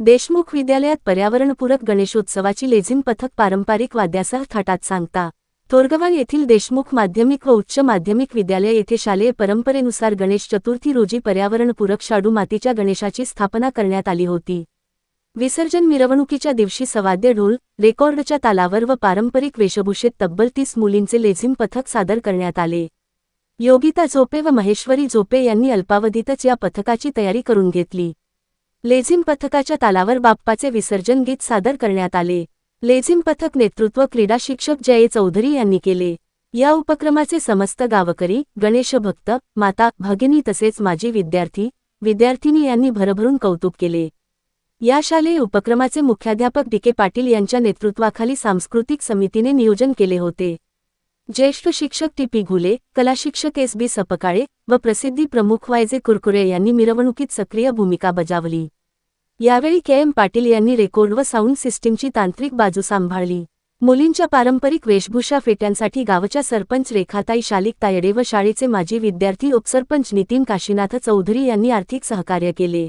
देशमुख विद्यालयात पर्यावरणपूरक गणेशोत्सवाची लेझिम पथक पारंपरिक वाद्यासह थाटात सांगता थोरगवा येथील देशमुख माध्यमिक व उच्च माध्यमिक विद्यालय येथे शालेय परंपरेनुसार गणेश चतुर्थी रोजी पर्यावरणपूरक शाडू मातीच्या गणेशाची स्थापना करण्यात आली होती. विसर्जन मिरवणुकीच्या दिवशी सवाद्य ढोल रेकॉर्डच्या तालावर व पारंपरिक वेशभूषेत तब्बल तीस मुलींचे लेझिम पथक सादर करण्यात आले. योगिता झोपे व महेश्वरी झोपे यांनी अल्पावधीतच या पथकाची तयारी करून घेतली. लेझिम पथकाच्या तालावर बाप्पाचे विसर्जन गीत सादर करण्यात आले. लेझिम पथक नेतृत्व क्रीडा शिक्षक जये चौधरी यांनी केले. या उपक्रमाचे समस्त गावकरी गणेशभक्त माता भगिनी तसेच माजी विद्यार्थी विद्यार्थिनी यांनी भरभरून कौतुक केले. या शालेय उपक्रमाचे मुख्याध्यापक डी के पाटील यांच्या नेतृत्वाखाली सांस्कृतिक समितीने नियोजन केले होते. ज्येष्ठ शिक्षक टी पी घुले कलाशिक्षक एस बी सपकाळे व प्रसिद्धी प्रमुख वायजे कुरकुरे यांनी मिरवणुकीत सक्रिय भूमिका बजावली. यावेळी के एम पाटील यांनी रेकॉर्ड व साऊंड सिस्टीमची तांत्रिक बाजू सांभाळली. मुलींच्या पारंपरिक वेशभूषा फेट्यांसाठी गावच्या सरपंच रेखाताई शालिक तायडे व शाळेचे माजी विद्यार्थी उपसरपंच नितीन काशीनाथ चौधरी यांनी आर्थिक सहकार्य केले.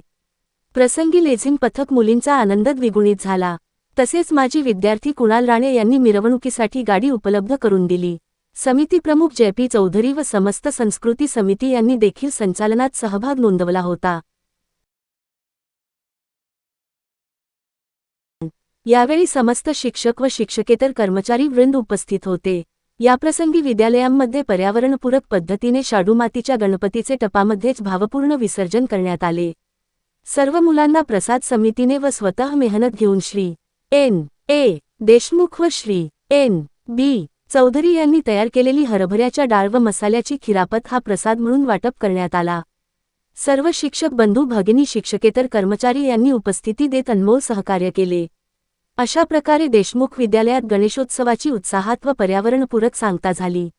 प्रसंगी लेझिम पथक मुलींचा आनंद द्विगुणित झाला. तसेच माजी विद्यार्थी कुणाल राणे यांनी मिरवणुकीसाठी गाडी उपलब्ध करून दिली. समिती प्रमुख जयपी चौधरी व समस्त संस्कृती समिती यांनी देखील संचालनात सहभाग नोंदवला होता. यावेळी समस्त शिक्षक व शिक्षकेतर कर्मचारी वृंद उपस्थित होते. याप्रसंगी विद्यालयांमध्ये पर्यावरणपूरक पद्धतीने शाडूमातीच्या गणपतीचे टपामध्येच भावपूर्ण विसर्जन करण्यात आले. सर्व मुलांना प्रसाद समितीने व स्वतः मेहनत घेऊन श्री. एन. ए. देशमुख व श्री. एन. बी. चौधरी यांनी तयार केलेली हरभऱ्याच्या डाळ व मसाल्याची खिरापत हा प्रसाद म्हणून वाटप करण्यात आला. सर्व शिक्षक बंधू भगिनी शिक्षकेतर कर्मचारी यांनी उपस्थिती देत अनमोल सहकार्य केले. अशा प्रकारे देशमुख विद्यालयात गणेशोत्सवाची उत्साहात व पर्यावरणपूरक सांगता झाली.